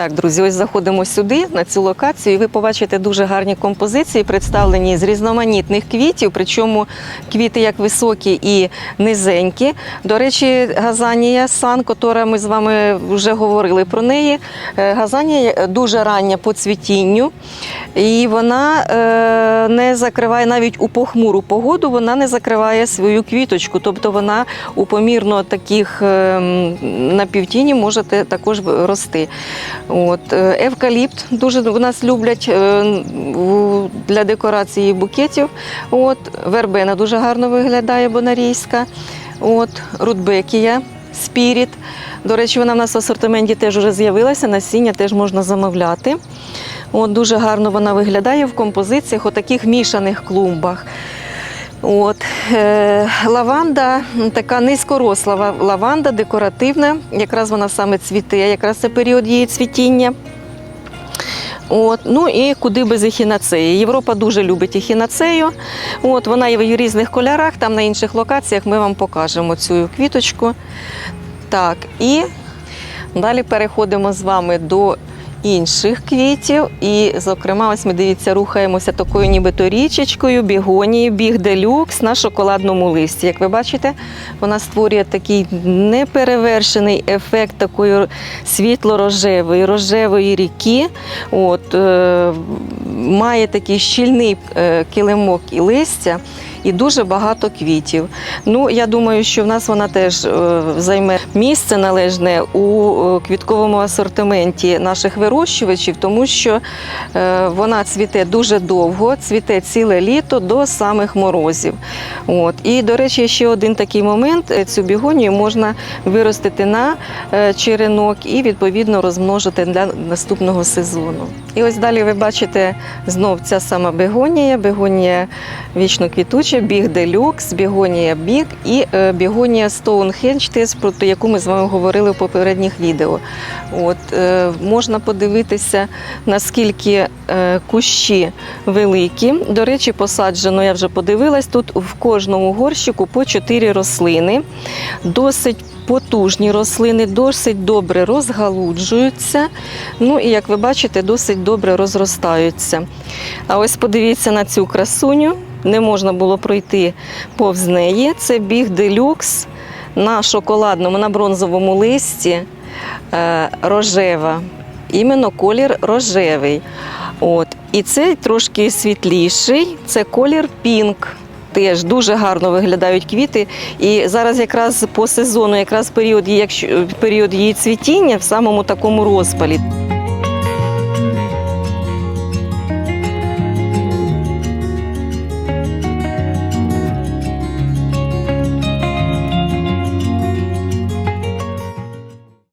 Так, друзі, ось заходимо сюди, на цю локацію, і ви побачите дуже гарні композиції, представлені з різноманітних квітів, причому квіти як високі і низенькі. До речі, газанія сан, котра ми з вами вже говорили про неї. Е, Газанія дуже рання по цвітінню, і вона е, не закриває навіть у похмуру погоду, вона не закриває свою квіточку, тобто вона у помірно таких е, на півтіні може також рости. От, е, евкаліпт дуже в нас люблять е, для декорації букетів. От, вербена дуже гарно виглядає бонарійська. От, рудбекія, спіріт. До речі, вона в нас в асортименті теж вже з'явилася, насіння теж можна замовляти. От, дуже гарно вона виглядає в композиціях, у таких мішаних клумбах. От, е, лаванда така низькоросла лаванда, декоративна. Якраз вона саме цвіте, якраз це період її цвітіння. От, ну і куди без ехінацеї. Європа дуже любить ехінацею. От, вона є в різних кольорах, там на інших локаціях ми вам покажемо цю квіточку. Так, і далі переходимо з вами до інших квітів. І, зокрема, ось ми дивіться, рухаємося такою нібито річечкою, бігонією, біг делюкс на шоколадному листі. Як ви бачите, вона створює такий неперевершений ефект такої світло-рожевої, рожевої ріки. От, е, має такий щільний е, килимок і листя. І дуже багато квітів. Ну, я думаю, що в нас вона теж е, займе місце належне у е, квітковому асортименті наших вирощувачів, тому що вона цвіте дуже довго, цвіте ціле літо до самих морозів. От. І, до речі, ще один такий момент: цю бігонію можна виростити на черенок і відповідно розмножити для наступного сезону. І ось далі ви бачите знов ця сама бегонія, бегонія вічно квітуча, біг делюкс, бігонія біг і е, бігонія Stonehenge, теж про яку ми з вами говорили в попередніх відео. От, е, можна подивитися, наскільки е, кущі великі. До речі, посаджено, я вже подивилась, тут в кожному горщику по 4 рослини. Досить потужні рослини, досить добре розгалуджуються. Ну і як ви бачите, досить добре розростаються. А ось подивіться на цю красуню. Не можна було пройти повз неї. Це біг делюкс на шоколадному, на бронзовому листі е, рожева. Іменно колір рожевий. От. І цей трошки світліший, це колір пінк. Теж дуже гарно виглядають квіти. І зараз якраз по сезону, якраз період, її- період її цвітіння в самому такому розпалі.